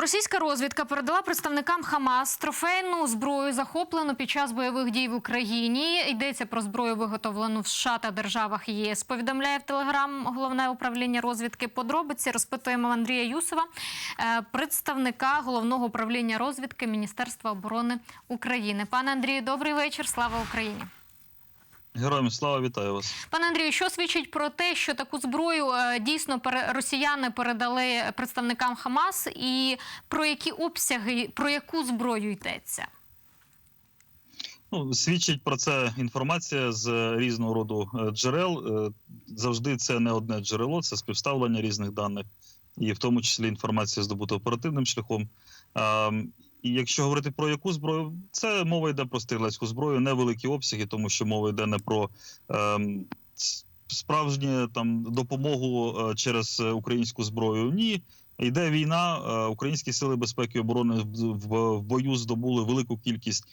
Російська розвідка передала представникам Хамас трофейну зброю, захоплену під час бойових дій в Україні. Йдеться про зброю, виготовлену в США та державах ЄС. Повідомляє в Телеграм головне управління розвідки. Подробиці розпитуємо Андрія Юсова, е, представника головного управління розвідки Міністерства оборони України. Пане Андрію, добрий вечір. Слава Україні. Героям слава вітаю вас. Пане Андрію, що свідчить про те, що таку зброю е, дійсно росіяни передали представникам Хамас, і про які обсяги, про яку зброю йдеться? Ну, свідчить про це інформація з різного роду е, джерел. Е, Завжди це не одне джерело, це співставлення різних даних, і в тому числі інформація здобута оперативним шляхом. І якщо говорити про яку зброю, це мова йде про стрілецьку зброю, невеликі обсяги, тому що мова йде не про ем, справжню там допомогу е, через українську зброю. Ні, йде війна. е, Українські сили безпеки і оборони в, в, в бою здобули велику кількість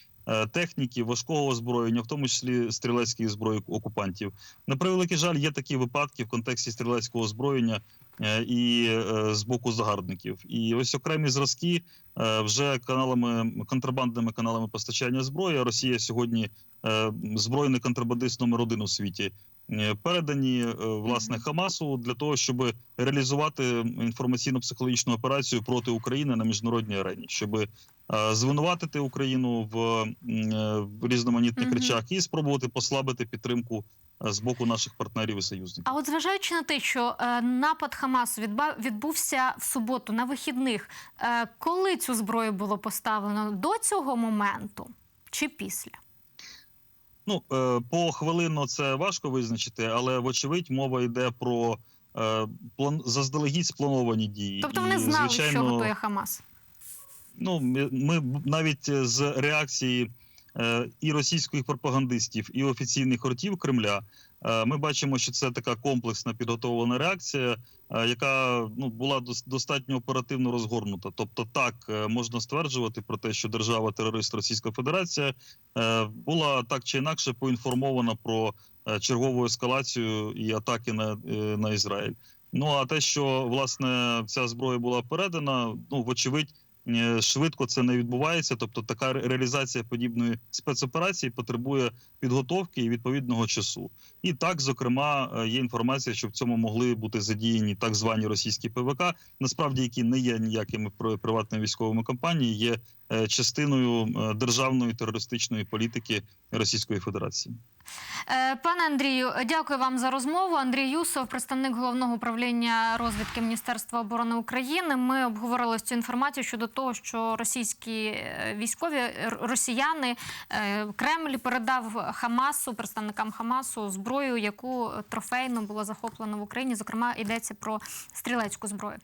техніки, важкого озброєння, в тому числі стрілецької зброї окупантів. На превеликий жаль, є такі випадки в контексті стрілецького озброєння е, і е, з боку загарбників. І ось окремі зразки е, вже каналами контрабандними каналами постачання зброї. Росія сьогодні е, збройний контрабандист номер один у світі. Е, Передані е, власне Хамасу для того, щоб реалізувати інформаційно-психологічну операцію проти України на міжнародній арені, щоб е, звинуватити Україну в, в різноманітних Мгм. речах і спробувати послабити підтримку з боку наших партнерів і союзників. А от зважаючи на те, що е, напад Хамасу відба- відбувся в суботу на вихідних, е, коли цю зброю було поставлено до цього моменту чи після? Ну по хвилину це важко визначити, але вочевидь мова йде про е, план заздалегідь сплановані дії. Тобто вони І, знали, що готує Хамас. Ну ми, навіть е, з реакції е, і російських пропагандистів, і офіційних ротів Кремля. Е, Ми бачимо, що це така комплексна підготовлена реакція, е, яка ну була дос- достатньо оперативно розгорнута. Тобто, так е, можна стверджувати про те, що держава-терорист Російська Федерація була так чи інакше поінформована про чергову ескалацію і атаки на, на Ізраїль. Ну а те, що власне ця зброя була передана, ну вочевидь. Е, Швидко це не відбувається, тобто така реалізація подібної спецоперації потребує підготовки і відповідного часу. І так, зокрема, е, є інформація, що в цьому могли бути задіяні так звані російські ПВК, насправді які не є ніякими при- приватними військовими компаніями, є е, частиною державної терористичної політики Російської Федерації. Е, Пане Андрію, дякую вам за розмову. Андрій Юсов, представник головного управління розвідки Міністерства оборони України. Ми обговорили цю інформацію щодо того, що російські е, військові росіяни е, Кремль передав Хамасу, представникам Хамасу, зброю, яку трофейно було захоплено в Україні. Зокрема, йдеться про стрілецьку зброю.